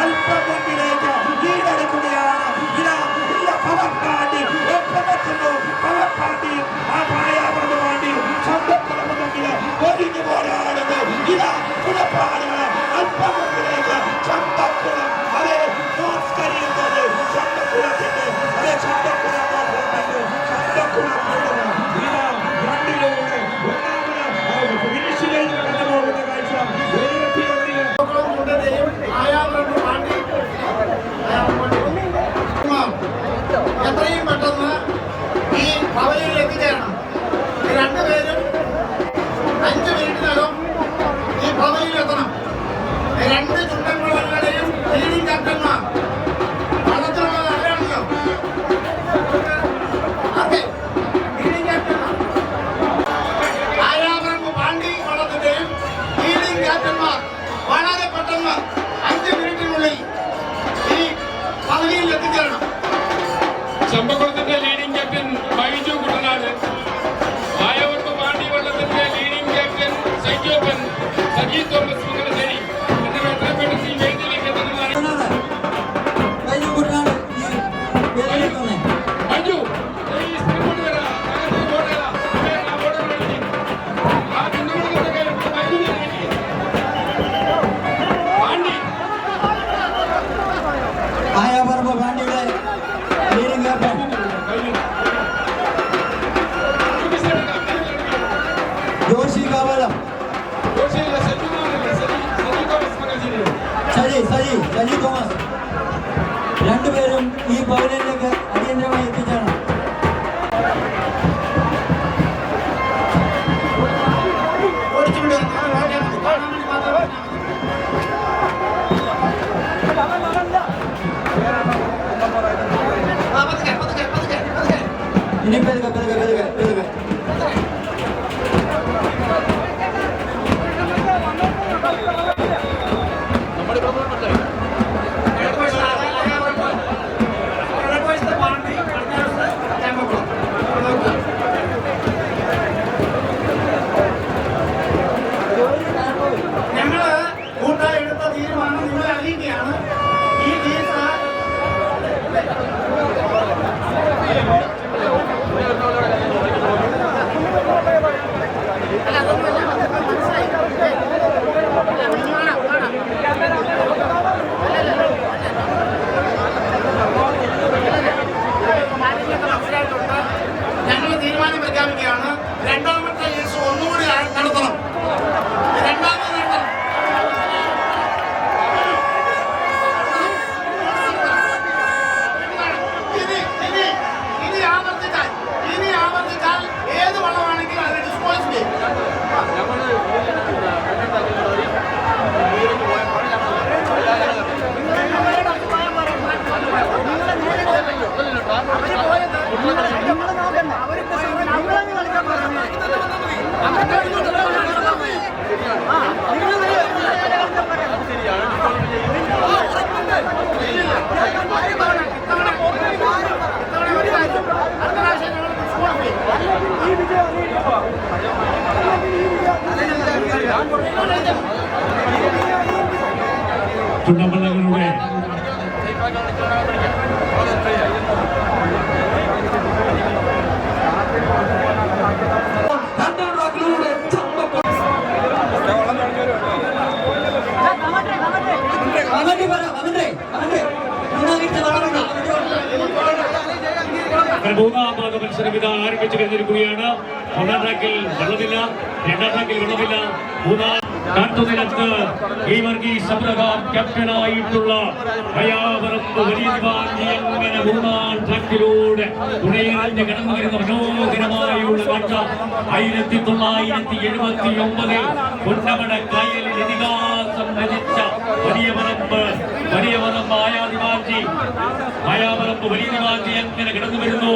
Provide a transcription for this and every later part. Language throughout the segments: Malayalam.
அல்பம் ஒன்றிலேயே ஈடறுபடியான இலா உள்ள பவர் காட்டி ஒப்பமற்ற Bowden. Turnamen മൂന്നാം പാത മത്സരം ഇത് ആരംഭിച്ചു കഴിഞ്ഞിരിക്കുകയാണ്. ഒന്നാം ട്രാക്കിൽ വെള്ളമില്ല രണ്ടാം ട്രാക്കിൽ വെള്ളമില്ല മൂന്നാം കാട്ടുനിലത്ത് മൂന്നാം കടന്നു വരുന്ന കായലിൽ രചിച്ച മാറ്റി മായാപുരത്ത് വലിയ മാറ്റി അങ്ങനെ കിടന്നു വരുന്നു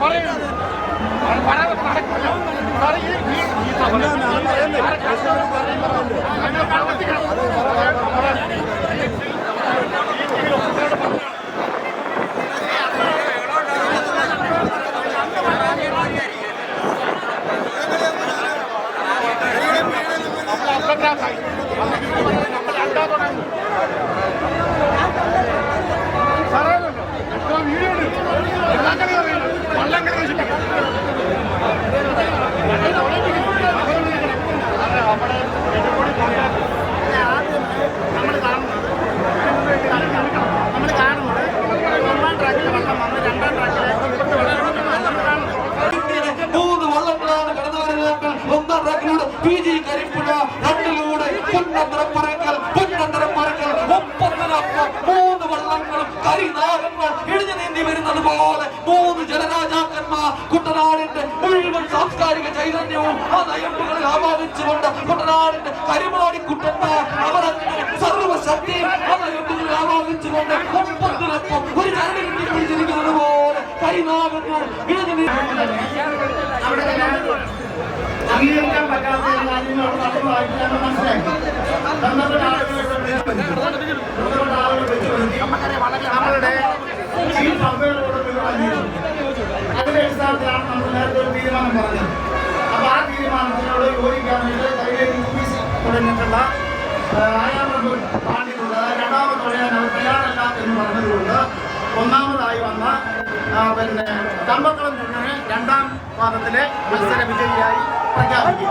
പറയുന്നത് ഇടിഞ്ഞു നീന്തി വരുന്നത് പോലെ മൂന്ന് ജനരാജാക്കന്മാർ കുട്ടനാടിന്റെ മുഴുവൻ സാംസ്കാരിക ചൈതന്യവും ആ നയമ്പുകളിൽ ആവാദിച്ചുകൊണ്ട് കുട്ടനാടിന്റെ കരുമാടി കുട്ടന്മാർ അവരങ്ങനെ സർവശക്തിയും ആ നയമ്പുകളിൽ ആവാദിച്ചുകൊണ്ട് ഒരു പിടിച്ചിരിക്കുന്നത് പോലെ അംഗീകരിക്കാൻ പറ്റാത്ത നമ്മൾ നേരത്തെ ഒരു തീരുമാനം പറഞ്ഞത് അപ്പൊ ആ തീരുമാനത്തിനോട് യോജിക്കാൻ വേണ്ടി കൈവേലി ഓഫീസ് തുടങ്ങിയിട്ടുള്ള ആയാം പാണ്ടിട്ടുണ്ട് രണ്ടാമത് പറയാൻ അവർ എന്ന് പറഞ്ഞതുകൊണ്ട് ഒന്നാമതായി വന്ന പിന്നെ കമ്പക്കുളം ചുണ്ണനെ രണ്ടാം പാദത്തിലെ മത്സര വിജയിയായി പ്രഖ്യാപിക്കും